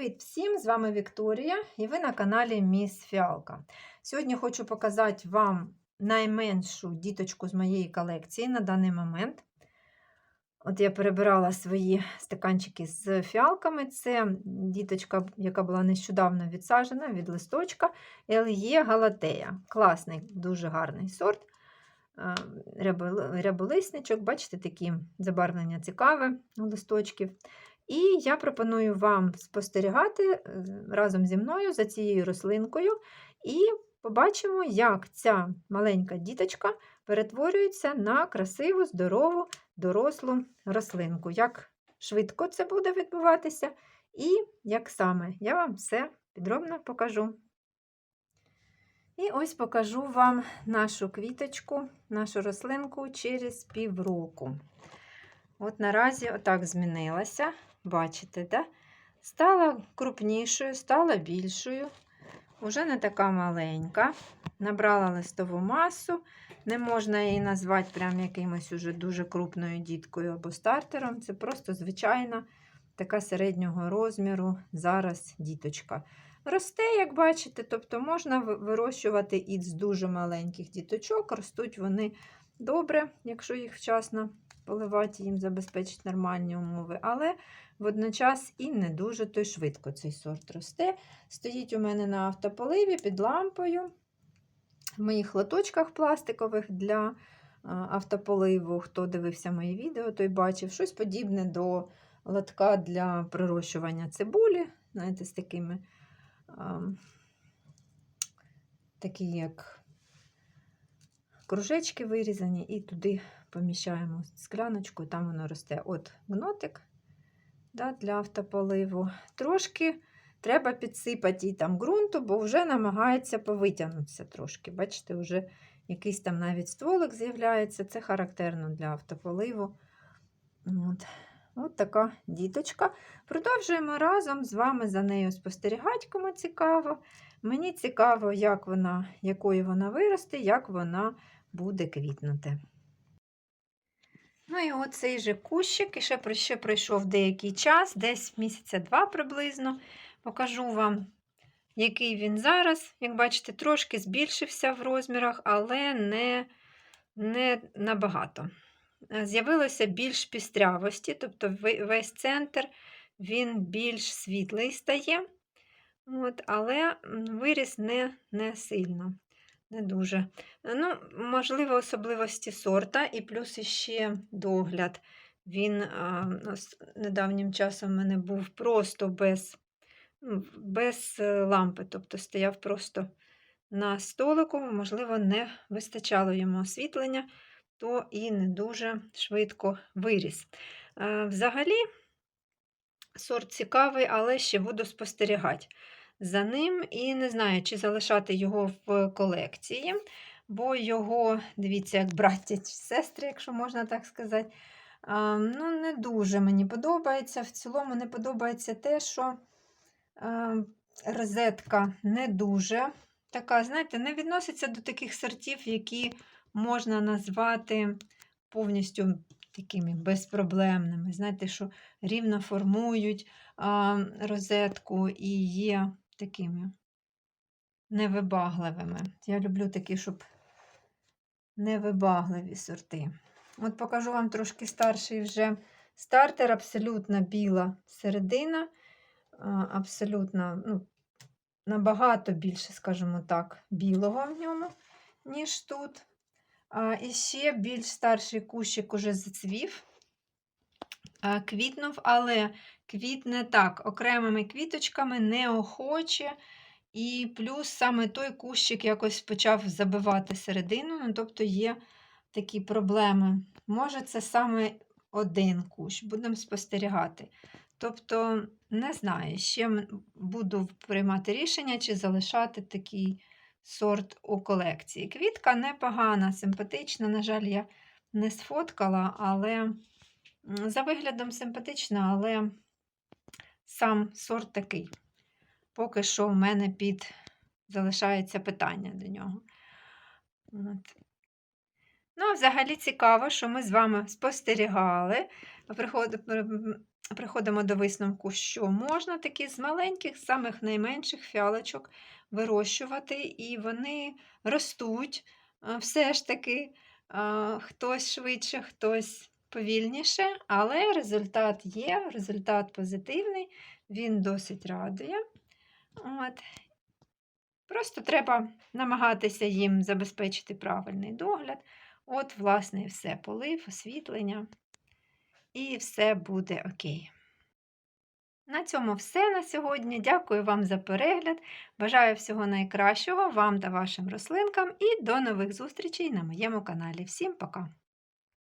Привіт всім! З вами Вікторія і ви на каналі Міс Фіалка. Сьогодні хочу показати вам найменшу діточку з моєї колекції на даний момент. От я перебирала свої стаканчики з фіалками. Це діточка, яка була нещодавно відсаджена від листочка Л'є Галатея. Класний, дуже гарний сорт. Ряболисничок, бачите, такі забарвлення цікаве у листочків. І я пропоную вам спостерігати е, разом зі мною за цією рослинкою, і побачимо, як ця маленька діточка перетворюється на красиву, здорову, дорослу рослинку. Як швидко це буде відбуватися, і як саме я вам все підробно покажу. І ось покажу вам нашу квіточку, нашу рослинку через півроку. От наразі отак змінилася. Бачите, да? стала крупнішою, стала більшою, вже не така маленька. Набрала листову масу. Не можна її назвати прям якимось уже дуже крупною діткою або стартером. Це просто звичайна така середнього розміру зараз діточка. Росте, як бачите, тобто можна вирощувати і з дуже маленьких діточок. Ростуть вони добре, якщо їх вчасно поливати, їм забезпечить нормальні умови, але водночас і не дуже то й швидко цей сорт росте. Стоїть у мене на автополиві під лампою. В моїх лоточках пластикових для автополиву. Хто дивився мої відео, той бачив щось подібне до лотка для прирощування цибулі. Знаєте, з такими, такі як кружечки вирізані, і туди поміщаємо скляночку, там воно росте. От гнотик да, для автополиву. Трошки треба підсипати їй там ґрунту, бо вже намагається повитягнутися трошки. Бачите, вже якийсь там навіть стволик з'являється. Це характерно для автополиву. От. От така діточка. Продовжуємо разом з вами за нею спостерігати, кому цікаво. Мені цікаво, як вона, якою вона виросте, як вона буде квітнути. Ну і оцей же кущик, і ще, ще пройшов деякий час, десь місяця два приблизно. Покажу вам, який він зараз. Як бачите, трошки збільшився в розмірах, але не, не набагато. Е, З'явилося більш пістрявості, тобто весь центр він більш світлий стає. От, але виріс не, не сильно, не дуже. Ну, можливо, особливості сорта, і плюс іще догляд. Він а, недавнім часом в мене був просто без, ну, без е, лампи, тобто стояв просто на столику, можливо, не вистачало йому освітлення, то і не дуже швидко виріс. Е, Взагалі, сорт цікавий, але ще буду спостерігати за ним і не знаю, чи залишати його в колекції, бо його, дивіться, як браття чи сестри, якщо можна так сказати. Ну, не дуже мені подобається. В цілому не подобається те, що розетка не дуже така, знаєте, не відноситься до таких сортів, які можна назвати повністю такими безпроблемними. Знаєте, що рівно формують розетку і є такими невибагливими. Я люблю такі, щоб невибагливі сорти. От покажу вам трошки старший вже стартер, абсолютно біла середина, абсолютно ну, набагато більше, скажімо так, білого в ньому, ніж тут. А, і ще більш старший кущик уже зацвів, квітнув, але квітне так, окремими квіточками, неохоче. І плюс саме той кущик якось почав забивати середину, ну, тобто є такі проблеми. Може, це саме один кущ, будемо спостерігати. Тобто, не знаю, ще буду приймати рішення, чи залишати такий сорт у колекції. Квітка непогана, симпатична. На жаль, я не сфоткала, але за виглядом симпатична, але сам сорт такий. Поки що в мене під залишається питання до нього. От. Ну, а взагалі цікаво, що ми з вами спостерігали. Приходимо до висновку, що можна такі з маленьких, самих найменших фіалочок вирощувати, і вони ростуть все ж таки. Хтось швидше, хтось повільніше, але результат є, результат позитивний, він досить радує. От. Просто треба намагатися їм забезпечити правильний догляд. От, власне, і все, полив, освітлення, і все буде окей. На цьому все на сьогодні. Дякую вам за перегляд. Бажаю всього найкращого вам та вашим рослинкам і до нових зустрічей на моєму каналі. Всім пока!